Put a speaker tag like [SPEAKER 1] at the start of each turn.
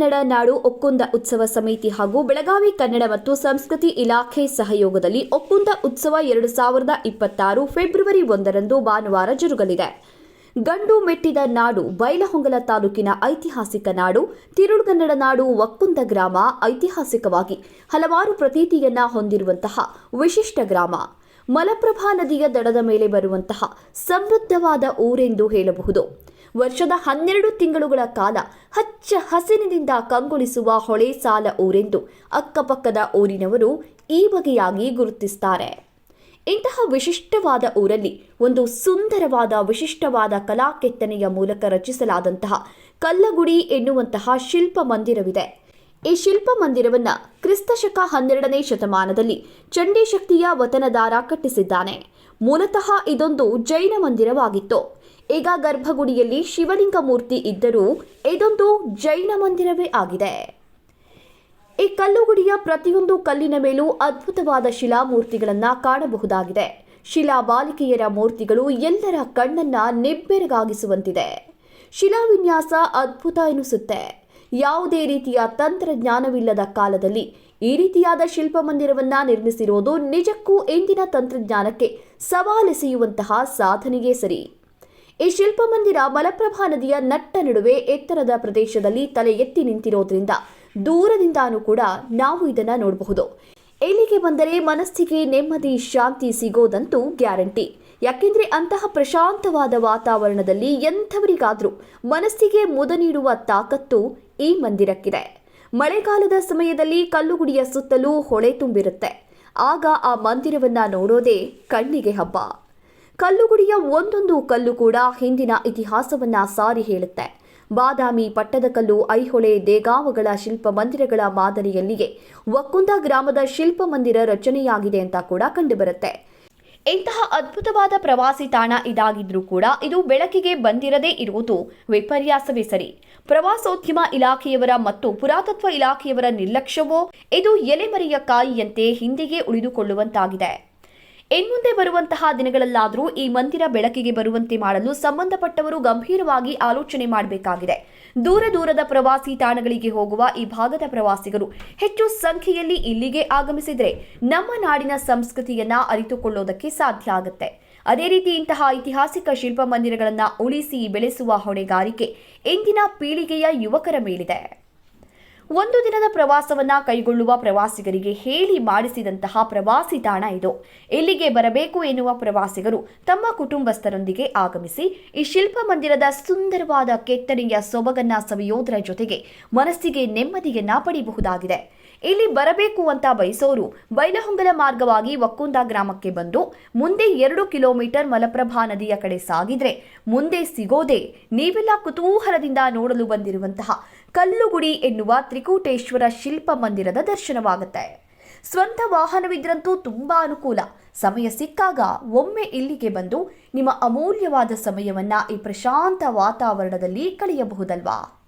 [SPEAKER 1] ಕನ್ನಡ ನಾಡು ಒಕ್ಕುಂದ ಉತ್ಸವ ಸಮಿತಿ ಹಾಗೂ ಬೆಳಗಾವಿ ಕನ್ನಡ ಮತ್ತು ಸಂಸ್ಕೃತಿ ಇಲಾಖೆ ಸಹಯೋಗದಲ್ಲಿ ಒಕ್ಕುಂದ ಉತ್ಸವ ಎರಡು ಸಾವಿರದ ಇಪ್ಪತ್ತಾರು ಫೆಬ್ರವರಿ ಒಂದರಂದು ಭಾನುವಾರ ಜರುಗಲಿದೆ. ಗಂಡು ಮೆಟ್ಟಿದ ನಾಡು ಬೈಲಹೊಂಗಲ ತಾಲೂಕಿನ ಐತಿಹಾಸಿಕ ನಾಡು ತಿರುಳುಗನ್ನಡ ನಾಡು ಒಕ್ಕುಂದ ಗ್ರಾಮ ಐತಿಹಾಸಿಕವಾಗಿ ಹಲವಾರು ಪ್ರತೀತಿಯನ್ನ ಹೊಂದಿರುವಂತಹ ವಿಶಿಷ್ಟ ಗ್ರಾಮ. ಮಲಪ್ರಭಾ ನದಿಯ ದಡದ ಮೇಲೆ ಬರುವಂತಹ ಸಮೃದ್ಧವಾದ ಊರೆಂದು ಹೇಳಬಹುದು. ವರ್ಷದ ಹನ್ನೆರಡು ತಿಂಗಳುಗಳ ಕಾಲ ಹಚ್ಚ ಹಸಿರಿನಿಂದ ಕಂಗೊಳಿಸುವ ಹೊಳೆ ಸಾಲ ಊರೆಂದು ಅಕ್ಕಪಕ್ಕದ ಊರಿನವರು ಈ ಬಗೆಯಾಗಿ ಗುರುತಿಸುತ್ತಾರೆ ಇಂತಹ ವಿಶಿಷ್ಟವಾದ ಊರಲ್ಲಿ ಒಂದು ಸುಂದರವಾದ ವಿಶಿಷ್ಟವಾದ ಕಲಾ ಕೆತ್ತನೆಯ ಮೂಲಕ ರಚಿಸಲಾದಂತಹ ಕಲ್ಲಗುಡಿ ಎನ್ನುವಂತಹ ಶಿಲ್ಪ ಮಂದಿರವಿದೆ. ಈ ಶಿಲ್ಪ ಮಂದಿರವನ್ನ ಕ್ರಿಸ್ತಶಕ ಹನ್ನೆರಡನೇ ಶತಮಾನದಲ್ಲಿ ಚಂಡೀಶಕ್ತಿಯ ವತನದಾರ ಕಟ್ಟಿಸಿದ್ದಾನೆ. ಮೂಲತಃ ಇದೊಂದು ಜೈನ ಮಂದಿರವಾಗಿತ್ತು. ಈಗ ಗರ್ಭಗುಡಿಯಲ್ಲಿ ಶಿವಲಿಂಗ ಮೂರ್ತಿ ಇದ್ದರೂ ಇದೊಂದು ಜೈನ ಮಂದಿರವೇ ಆಗಿದೆ. ಈ ಕಲ್ಲುಗುಡಿಯ ಪ್ರತಿಯೊಂದು ಕಲ್ಲಿನ ಮೇಲೂ ಅದ್ಭುತವಾದ ಶಿಲಾಮೂರ್ತಿಗಳನ್ನು ಕಾಣಬಹುದಾಗಿದೆ. ಶಿಲಾ ಬಾಲಿಕೆಯರ ಮೂರ್ತಿಗಳು ಎಲ್ಲರ ಕಣ್ಣನ್ನ ನಿಬ್ಬೆರಗಾಗಿಸುವಂತಿದೆ. ಶಿಲಾವಿನ್ಯಾಸ ಅದ್ಭುತ ಎನಿಸುತ್ತೆ. ಯಾವುದೇ ರೀತಿಯ ತಂತ್ರಜ್ಞಾನವಿಲ್ಲದ ಕಾಲದಲ್ಲಿ ಈ ರೀತಿಯಾದ ಶಿಲ್ಪ ಮಂದಿರವನ್ನ ನಿರ್ಮಿಸಿರುವುದು ನಿಜಕ್ಕೂ ಇಂದಿನ ತಂತ್ರಜ್ಞಾನಕ್ಕೆ ಸವಾಲೆಸೆಯುವಂತಹ ಸಾಧನೆಗೆ ಸರಿ. ಈ ಶಿಲ್ಪ ಮಂದಿರ ಮಲಪ್ರಭಾ ನದಿಯ ನಟ್ಟ ನಡುವೆ ಎತ್ತರದ ಪ್ರದೇಶದಲ್ಲಿ ತಲೆ ಎತ್ತಿ ನಿಂತಿರೋದ್ರಿಂದ ದೂರದಿಂದಾನೂ ಕೂಡ ನಾವು ಇದನ್ನ ನೋಡಬಹುದು. ಇಲ್ಲಿಗೆ ಬಂದರೆ ಮನಸ್ಸಿಗೆ ನೆಮ್ಮದಿ, ಶಾಂತಿ ಸಿಗೋದಂತೂ ಗ್ಯಾರಂಟಿ. ಯಾಕೆಂದ್ರೆ ಅಂತಹ ಪ್ರಶಾಂತವಾದ ವಾತಾವರಣದಲ್ಲಿ ಎಂಥವರಿಗಾದರೂ ಮನಸ್ಸಿಗೆ ಮುದ ನೀಡುವ ತಾಕತ್ತು ಈ ಮಂದಿರಕ್ಕಿದೆ. ಮಳೆಗಾಲದ ಸಮಯದಲ್ಲಿ ಕಲ್ಲುಗುಡಿಯ ಸುತ್ತಲೂ ಹೊಳೆ ತುಂಬಿರುತ್ತೆ. ಆಗ ಆ ಮಂದಿರವನ್ನ ನೋಡೋದೇ ಕಣ್ಣಿಗೆ ಹಬ್ಬ. ಕಲ್ಲುಗುಡಿಯ ಒಂದೊಂದು ಕಲ್ಲು ಕೂಡ ಹಿಂದಿನ ಇತಿಹಾಸವನ್ನ ಸಾರಿ ಹೇಳುತ್ತೆ. ಬಾದಾಮಿ ಪಟ್ಟದಕಲ್ಲು ಐಹೊಳೆ ದೇಗಾವಗಳ ಶಿಲ್ಪ ಮಂದಿರಗಳ ಮಾದರಿಯಲ್ಲಿಯೇ ಒಕ್ಕುಂದ ಗ್ರಾಮದ ಶಿಲ್ಪ ಮಂದಿರ ರಚನೆಯಾಗಿದೆ ಅಂತ ಕೂಡ ಕಂಡುಬರುತ್ತೆ. ಇಂತಹ ಅದ್ಭುತವಾದ ಪ್ರವಾಸಿ ತಾಣ ಇದಾಗಿದ್ರೂ ಕೂಡ ಇದು ಬೆಳಕಿಗೆ ಬಂದಿರದೇ ಇರುವುದು ವಿಪರ್ಯಾಸವೇ ಸರಿ. ಪ್ರವಾಸೋದ್ಯಮ ಇಲಾಖೆಯವರ ಮತ್ತು ಪುರಾತತ್ವ ಇಲಾಖೆಯವರ ನಿರ್ಲಕ್ಷ್ಯವೋ, ಇದು ಎಲೆಮರೆಯ ಕಾಯಿಯಂತೆ ಹಿಂದೆಯೇ ಉಳಿದುಕೊಳ್ಳುವಂತಾಗಿದೆ. ಇನ್ಮುಂದೆ ಬರುವಂತಹ ದಿನಗಳಲ್ಲಾದರೂ ಈ ಮಂದಿರ ಬೆಳಕಿಗೆ ಬರುವಂತೆ ಮಾಡಲು ಸಂಬಂಧಪಟ್ಟವರು ಗಂಭೀರವಾಗಿ ಆಲೋಚನೆ ಮಾಡಬೇಕಾಗಿದೆ. ದೂರ ದೂರದ ಪ್ರವಾಸಿ ತಾಣಗಳಿಗೆ ಹೋಗುವ ಈ ಭಾಗದ ಪ್ರವಾಸಿಗರು ಹೆಚ್ಚು ಸಂಖ್ಯೆಯಲ್ಲಿ ಇಲ್ಲಿಗೆ ಆಗಮಿಸಿದರೆ ನಮ್ಮ ನಾಡಿನ ಸಂಸ್ಕೃತಿಯನ್ನ ಅರಿತುಕೊಳ್ಳೋದಕ್ಕೆ ಸಾಧ್ಯ ಆಗುತ್ತೆ. ಅದೇ ರೀತಿ ಇಂತಹ ಐತಿಹಾಸಿಕ ಶಿಲ್ಪ ಮಂದಿರಗಳನ್ನು ಉಳಿಸಿ ಬೆಳೆಸುವ ಹೊಣೆಗಾರಿಕೆ ಇಂದಿನ ಪೀಳಿಗೆಯ ಯುವಕರ ಮೇಲಿದೆ. ಒಂದು ದಿನದ ಪ್ರವಾಸವನ್ನ ಕೈಗೊಳ್ಳುವ ಪ್ರವಾಸಿಗರಿಗೆ ಹೇಳಿ ಮಾಡಿಸಿದಂತಹ ಪ್ರವಾಸಿ ತಾಣ ಇದು. ಇಲ್ಲಿಗೆ ಬರಬೇಕು ಎನ್ನುವ ಪ್ರವಾಸಿಗರು ತಮ್ಮ ಕುಟುಂಬಸ್ಥರೊಂದಿಗೆ ಆಗಮಿಸಿ ಈ ಶಿಲ್ಪ ಮಂದಿರದ ಸುಂದರವಾದ ಕೆತ್ತನೆಯ ಸೊಬಗನ್ನ ಸವಿಯೋದರ ಜೊತೆಗೆ ಮನಸ್ಸಿಗೆ ನೆಮ್ಮದಿಯನ್ನ ಪಡೆಯಬಹುದಾಗಿದೆ ಇಲ್ಲಿ ಬರಬೇಕು ಅಂತ ಬಯಸೋರು ಬೈಲಹೊಂಗಲ ಮಾರ್ಗವಾಗಿ ಒಕ್ಕುಂದ ಗ್ರಾಮಕ್ಕೆ ಬಂದು ಮುಂದೆ ಎರಡು ಕಿಲೋಮೀಟರ್ ಮಲಪ್ರಭಾ ನದಿಯ ಕಡೆ ಸಾಗಿದ್ರೆ ಮುಂದೆ ಸಿಗೋದೇ ನೀವೆಲ್ಲ ಕುತೂಹಲದಿಂದ ನೋಡಲು ಬಂದಿರುವಂತಹ ಕಲ್ಲುಗುಡಿ ಎನ್ನುವ ತ್ರಿಕೂಟೇಶ್ವರ ಶಿಲ್ಪ ಮಂದಿರದ ದರ್ಶನವಾಗುತ್ತೆ. ಸ್ವಂತ ವಾಹನವಿದ್ರಂತೂ ತುಂಬಾ ಅನುಕೂಲ. ಸಮಯ ಸಿಕ್ಕಾಗ ಒಮ್ಮೆ ಇಲ್ಲಿಗೆ ಬಂದು ನಿಮ್ಮ ಅಮೂಲ್ಯವಾದ ಸಮಯವನ್ನ ಈ ಪ್ರಶಾಂತ ವಾತಾವರಣದಲ್ಲಿ ಕಳೆಯಬಹುದಲ್ವಾ?